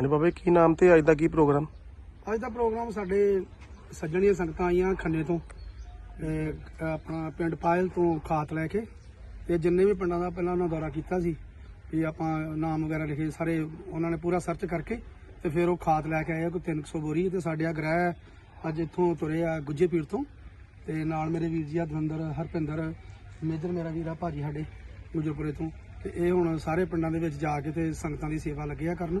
ਹਾਂਜੀ ਬਾਬਾ ਜੀ, ਕੀ ਨਾਮ ਤੇ ਅੱਜ ਦਾ ਕੀ ਪ੍ਰੋਗਰਾਮ? ਅੱਜ ਦਾ ਪ੍ਰੋਗਰਾਮ ਸਾਡੇ ਸੱਜਣੀਆਂ ਸੰਗਤਾਂ ਆਈਆਂ ਖੰਨੇ ਤੋਂ ਇਹ ਆਪਣਾ ਪਿੰਡ ਪਾਇਲ ਤੋਂ ਖਾਤ ਲੈ ਕੇ ਤੇ ਜਿੰਨੇ ਵੀ ਪਿੰਡਾਂ ਦਾ ਪਹਿਲਾਂ ਉਹਨਾਂ ਦੌਰਾ ਕੀਤਾ ਸੀ ਵੀ ਆਪਾਂ ਨਾਮ ਵਗੈਰਾ ਲਿਖੇ ਸਾਰੇ ਉਹਨਾਂ ਨੇ ਪੂਰਾ ਸਰਚ ਕਰਕੇ ਤੇ ਫਿਰ ਉਹ ਖਾਤ ਲੈ ਕੇ ਆਏ ਆ ਕੋਈ 300 ਬੋਰੀ ਤੇ ਸਾਡੇ ਆ ਗ੍ਰਹਿ ਅੱਜ ਇੱਥੋਂ ਤੁਰੇ ਆ ਗੁੱਜੇ ਪੀਰ ਤੋਂ ਤੇ ਨਾਲ ਮੇਰੇ ਵੀਰ ਜੀ ਆ ਦਵਿੰਦਰ ਹਰਪਿੰਦਰ ਮੇਜਰ ਮੇਰਾ ਵੀਰ ਆ ਭਾਜੀ ਸਾਡੇ ਗੁਜਰਪੁਰੇ ਤੋਂ ਤੇ ਇਹ ਹੁਣ ਸਾਰੇ ਪਿੰਡਾਂ ਦੇ ਵਿੱਚ ਜਾ ਕੇ ਤੇ ਸੰਗਤਾਂ ਦੀ ਸੇਵਾ ਲੱਗਿਆ ਕਰਨ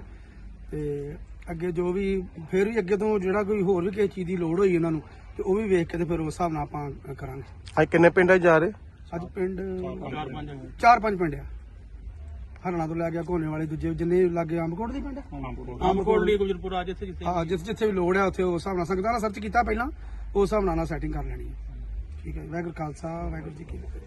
ਤੇ ਅੱਗੇ ਜੋ ਵੀ ਫਿਰ ਵੀ ਅੱਗੇ ਤੋਂ ਜਿਹੜਾ ਕੋਈ ਹੋਰ ਵੀ ਕਿਸੇ ਚੀਜ਼ ਦੀ ਲੋੜ ਹੋਈ ਇਹਨਾਂ ਨੂੰ ਤੇ ਉਹ ਵੀ ਵੇਖ ਕੇ ਤੇ ਫਿਰ ਉਸ ਹਿਸਾਬ ਨਾਲ ਆਪਾਂ ਕਰਾਂਗੇ। ਅੱਜ ਕਿੰਨੇ ਪਿੰਡਾਂ 'ਚ ਜਾ ਰਹੇ? ਅੱਜ ਪਿੰਡ ਚਾਰ ਪੰਜ ਪਿੰਡ ਆ। ਹਰਣਾ ਤੋਂ ਲੈ ਗਿਆ ਕੋਨੇ ਵਾਲੇ ਦੂਜੇ ਜਿੰਨੇ ਲੱਗੇ ਅੰਬਕੋਟ ਦੀ ਪਿੰਡ ਆਮਕੋਟ। ਲਈ ਗੁਜਰਪੁਰਾ ਜਿੱਥੇ ਜਿੱਥੇ ਹਾਂ ਜਿੱਥੇ ਜਿੱਥੇ ਵੀ ਲੋੜ ਆ ਉੱਥੇ ਉਸ ਹਿਸਾਬ ਨਾਲ ਸੰਗਤਾਂ ਨਾਲ ਸਰਚ ਕੀਤਾ ਪਹਿਲਾਂ ਉਸ ਹਿਸਾਬ ਨਾਲ ਨਾਲ ਸੈਟਿੰਗ ਕਰ ਲੈਣੀ ਹੈ ਠੀਕ ਹੈ ਵਾਹਿਗੁਰੂ ਖਾਲਸਾ ਵਾਹਿਗੁਰੂ ਜੀ ਕੀ ਫਤਿਹ।